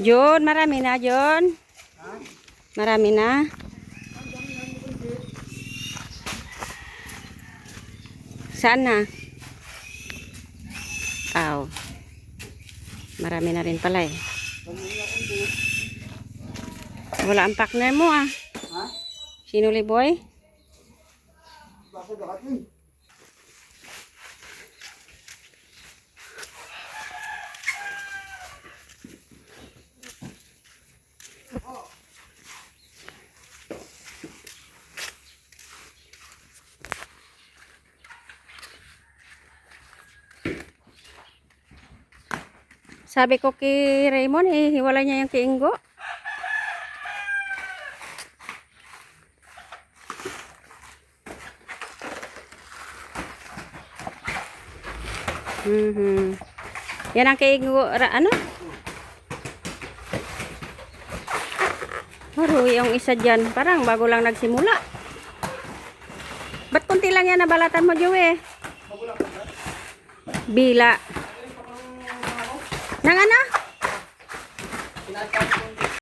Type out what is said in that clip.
John, marami na, John. Marami na. Saan na? Aw. Marami na rin pala eh. Wala ang partner mo ah. Sinuli boy? Bakit Sabi ko kay Raymond, eh, hiwalay niya yung kiinggo. Mhm. Yan ang kiinggo, ano? Maruwi yung isa dyan. Parang bago lang nagsimula. Ba't kunti lang yan nabalatan mo, Joey? Bila. Nang? Tinatapos ko